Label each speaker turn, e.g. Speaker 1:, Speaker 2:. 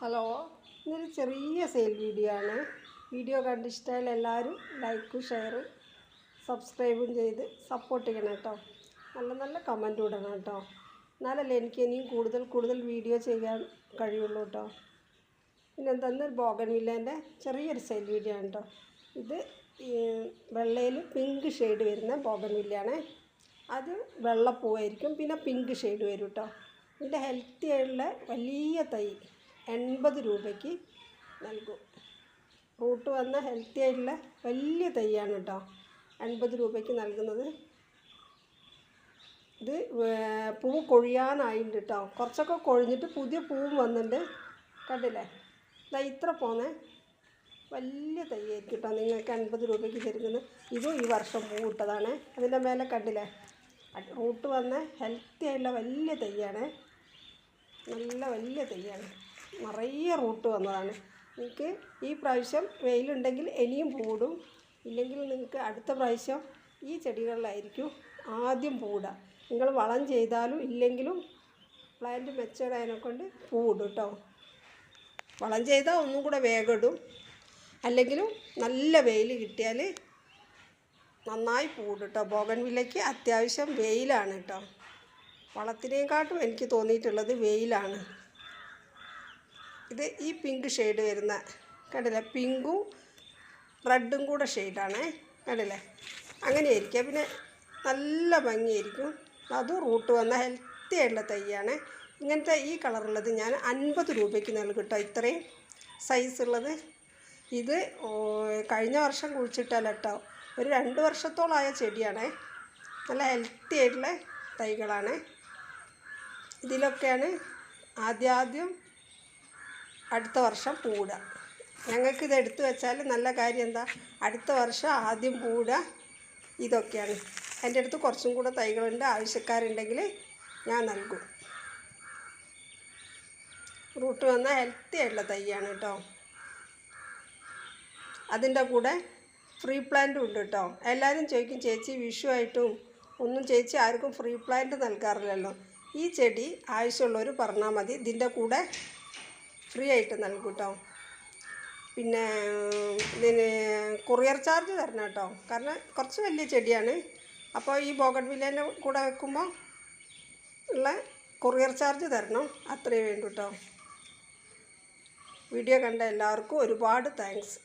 Speaker 1: Hello ഇതൊരു ചെറിയ sale video ആണ്. വീഡിയോ കണ്ട് ഇഷ്ടമായാൽ എല്ലാവരും ലൈക്കും ഷെയറും സബ്സ്ക്രൈബും ചെയ്ത് സപ്പോർട്ട് ചെയ്യണം കേട്ടോ. നല്ല നല്ല കമന്റ് ഇടണം കേട്ടോ. എന്നാലല്ലേ എനിക്ക് ഇനിയും കൂടുതൽ കൂടുതൽ വീഡിയോ ചെയ്യാൻ കഴിയുള്ളൂ കേട്ടോ. പിന്നെ എന്തെന്ന് ബോഗൻവില്ലേന്റെ ചെറിയൊരു സെയിൽ വീഡിയോ ആണ് കേട്ടോ. ഇത് വെള്ളയിൽ പിങ്ക് ഷെയ്ഡ് വരുന്ന ബോഗൻവില്ലയാണ്. അത് വെള്ളപ്പൂവായിരിക്കും പിന്നെ പിങ്ക് ഷെയ്ഡ് വരും കേട്ടോ. ഇതിന്റെ ഹെൽത്തി ആയിട്ടുള്ള വലിയ തൈ. എൺപത് രൂപയ്ക്ക് നൽകും. റൂട്ട് വന്ന ഹെൽത്തി ആയിട്ടുള്ള വലിയ തൈയാണ് കേട്ടോ. എൺപത് രൂപയ്ക്ക് നൽകുന്നത്. ഇത് പൂ പൂവ് കൊഴിയാനായിട്ടുണ്ട് കേട്ടോ കുറച്ചൊക്കെ കൊഴിഞ്ഞിട്ട് പുതിയ പൂവും വന്നിട്ടുണ്ട് കണ്ടില്ലേ? ഇതാ ഇത്ര പോന്നേ. വലിയ തൈയായിരിക്കും കേട്ടോ നിങ്ങൾക്ക് എൺപത് രൂപയ്ക്ക് തരുന്നത്. ഇതും ഈ വർഷം പൂ പൂവിട്ടതാണ്. അതിന്റെ മേലെ കണ്ടില്ലേ? റൂട്ട് വന്ന ഹെൽത്തി ആയിട്ടുള്ള വലിയ തൈയാണ്. നല്ല വലിയ തൈയാണ്. നിറയെ റൂട്ട് വന്നതാണ്. നിങ്ങൾക്ക് ഈ പ്രാവശ്യം വെയിലുണ്ടെങ്കിൽ ഇനിയും പൂടും ഇല്ലെങ്കിൽ നിങ്ങൾക്ക് അടുത്ത പ്രാവശ്യം ഈ ചെടികളിലായിരിക്കും ആദ്യം പൂടുക നിങ്ങൾ വളം ചെയ്താലും ഇല്ലെങ്കിലും പ്ലാന്റ് മെച്ചേർഡ് അതിനെ കൊണ്ട് പൂവിടും കേട്ടോ വളം ചെയ്താൽ ഒന്നും കൂടെ വേഗം ഇടും. അല്ലെങ്കിലും നല്ല വെയിൽ കിട്ടിയാൽ നന്നായി പൂടും കേട്ടോ ബോഗൻവില്ലയ്ക്ക് അത്യാവശ്യം വെയിലാണ് കേട്ടോ വളത്തിനേക്കാട്ടും എനിക്ക് തോന്നിയിട്ടുള്ളത് വെയിലാണ്. ഇത് ഈ പിങ്ക് ഷെയ്ഡ് വരുന്ന കണ്ടില്ലേ? പിങ്കും റെഡും കൂടെ ഷെയ്ഡാണ് കണ്ടില്ലേ? അങ്ങനെ ആയിരിക്കുക പിന്നെ നല്ല ഭംഗിയായിരിക്കും. അതും റൂട്ട് വന്ന ഹെൽത്തി ആയിട്ടുള്ള തൈയാണ്. ഇങ്ങനത്തെ ഈ കളറുള്ളത് ഞാൻ അൻപത് രൂപയ്ക്ക് നൽകും കേട്ടോ ഇത്രയും സൈസ് ഉള്ളത്. ഇത് കഴിഞ്ഞ വർഷം കുഴിച്ചിട്ടല്ല കേട്ടോ. ഒരു രണ്ട് വർഷത്തോളമായ ചെടിയാണ്. നല്ല ഹെൽത്തി ആയിട്ടുള്ള തൈകളാണ്. ഇതിലൊക്കെയാണ് ആദ്യാദ്യം അടുത്ത വർഷം പൂടുക ഞങ്ങൾക്കിത് എടുത്തു വെച്ചാൽ നല്ല കാര്യം എന്താ? അടുത്ത വർഷം ആദ്യം പൂടുക ഇതൊക്കെയാണ്. എന്റെ അടുത്ത് കുറച്ചും കൂടെ തൈകളുണ്ട്. ആവശ്യക്കാരുണ്ടെങ്കിൽ ഞാൻ നൽകും. റൂട്ട് വന്ന ഹെൽത്തി ആയിട്ടുള്ള തൈയാണ് കേട്ടോ. അതിന്റെ കൂടെ ഫ്രീ പ്ലാന്റും ഉണ്ട് കേട്ടോ. എല്ലാവരും ചോദിക്കും ചേച്ചി വിഷു ആയിട്ടും ഒന്നും ചേച്ചി ആർക്കും ഫ്രീ പ്ലാന്റ് നൽകാറില്ലല്ലോ? ഈ ചെടി ആവശ്യമുള്ളവർ പറഞ്ഞാൽ മതി. ഇതിന്റെ കൂടെ ഫ്രീ ആയിട്ട് നൽകും കേട്ടോ പിന്നെ ഇതിന് കൊറിയർ ചാർജ് തരണം കേട്ടോ. കാരണം കുറച്ച് വലിയ ചെടിയാണ്. അപ്പോൾ ഈ ബോഗൺവില്ലേന്റെ കൂടെ വെക്കുമ്പോൾ ഉള്ള കൊറിയർ ചാർജ് തരണം. അത്രയേ വേണ്ടൂ കേട്ടോ. വീഡിയോ കണ്ട എല്ലാവർക്കും ഒരുപാട് താങ്ക്സ്